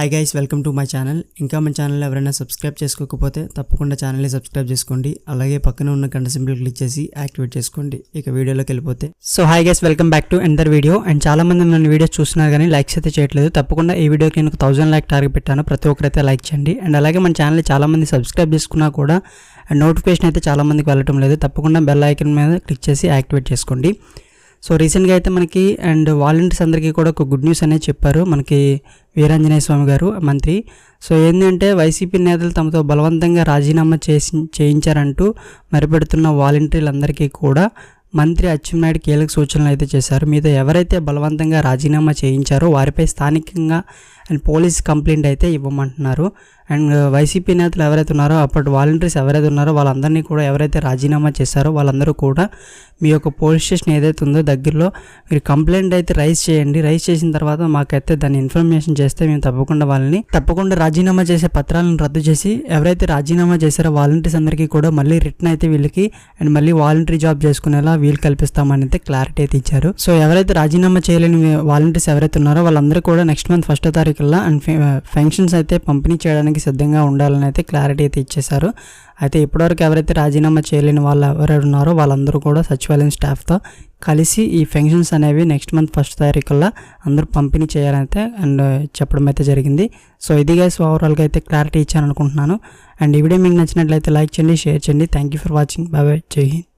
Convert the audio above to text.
Hi guys welcome to my channel ఇంకా మన channel ఎవరైనా సబ్స్క్రైబ్ చేసుకోకపోతే తప్పకుండా ఛానల్ని సబ్స్క్రైబ్ చేసుకోండి. అలాగే పక్కన ఉన్న గంట సింబల్ క్లిక్ చేసి యాక్టివేట్ చేసుకోండి. ఇక వీడియోలోకి వెళ్ళిపోతే. So hi guys welcome back to another video and చాలా మంది నన్ను వీడియోస్ చూస్తున్నారు కానీ లైక్స్ అయితే చేయట్లేదు. తప్పకుండా ఈ వీడియోకి నేను థౌసండ్ లైక్ టార్గెట్ పెట్టాను. ప్రతి ఒక్కరైతే లైక్ చేయండి. అండ్ అలాగే మన ఛానల్ చాలా మంది సబ్స్క్రైబ్ చేసుకున్నా కూడా అండ్ నోటిఫికేషన్ అయితే చాలా మందికి వెళ్ళటం లేదు. తప్పకుండా బెల్ ఐకన్ మీద క్లిక్ చేసి యాక్టివేట్ చేసుకోండి. సో రీసెంట్గా అయితే మనకి అండ్ వాలంటీర్స్ అందరికీ కూడా ఒక గుడ్ న్యూస్ అనేది చెప్పారు. మనకి వీరాంజనేయ స్వామి గారు మంత్రి. సో ఏంటంటే వైసీపీ నేతలు తమతో బలవంతంగా రాజీనామా చేసి చేయించారంటూ మరిపెడుతున్న వాలంటీర్లందరికీ కూడా మంత్రి అచ్చెన్నాయుడు కీలక సూచనలు అయితే చేశారు. మీతో ఎవరైతే బలవంతంగా రాజీనామా చేయించారో వారిపై స్థానికంగా అండ్ పోలీస్ కంప్లైంట్ అయితే ఇవ్వమంటున్నారు. అండ్ వైసీపీ నేతలు ఎవరైతే ఉన్నారో అప్పటి వాలంటీర్స్ ఎవరైతే ఉన్నారో వాళ్ళందరినీ కూడా ఎవరైతే రాజీనామా చేశారో వాళ్ళందరూ కూడా మీ యొక్క పోలీస్ స్టేషన్ ఏదైతే ఉందో దగ్గరలో మీరు కంప్లైంట్ అయితే రైజ్ చేయండి. రైజ్ చేసిన తర్వాత మాకైతే దాన్ని ఇన్ఫర్మేషన్ చేస్తే మేము తప్పకుండా వాళ్ళని తప్పకుండా రాజీనామా చేసే పత్రాలను రద్దు చేసి ఎవరైతే రాజీనామా చేశారో వాలంటీర్స్ అందరికీ కూడా మళ్ళీ రిటర్న్ అయితే వీళ్ళకి అండ్ మళ్ళీ వాలంటీర్ జాబ్ చేసుకునేలా వీలు కల్పిస్తామని అయితే క్లారిటీ అయితే ఇచ్చారు. సో ఎవరైతే రాజీనామా చేయలేని వాలంటీర్స్ ఎవరైతే ఉన్నారో వాళ్ళందరూ కూడా నెక్స్ట్ మంత్ ఫస్ట్ తారీఖుల్లో అండ్ ఫంక్షన్స్ uh, అయితే పంపిణీ చేయడానికి సిద్ధంగా ఉండాలని అయితే క్లారిటీ అయితే ఇచ్చేశారు. అయితే ఇప్పటివరకు ఎవరైతే రాజీనామా చేయలేని వాళ్ళు ఎవరైతే ఉన్నారో వాళ్ళందరూ కూడా సచివాలయం స్టాఫ్తో కలిసి ఈ ఫంక్షన్స్ అనేవి నెక్స్ట్ మంత్ ఫస్ట్ తారీఖుల్లో అందరూ పంపిణీ చేయాలైతే అండ్ uh, చెప్పడం అయితే జరిగింది. సో ఇది గైస్ ఓవరాల్గా అయితే క్లారిటీ ఇచ్చాను అనుకుంటున్నాను. అండ్ ఈ వీడియో మీకు నచ్చినట్లయితే లైక్ చేయండి షేర్ చేయండి. Thank you for watching bye bye జై హింద్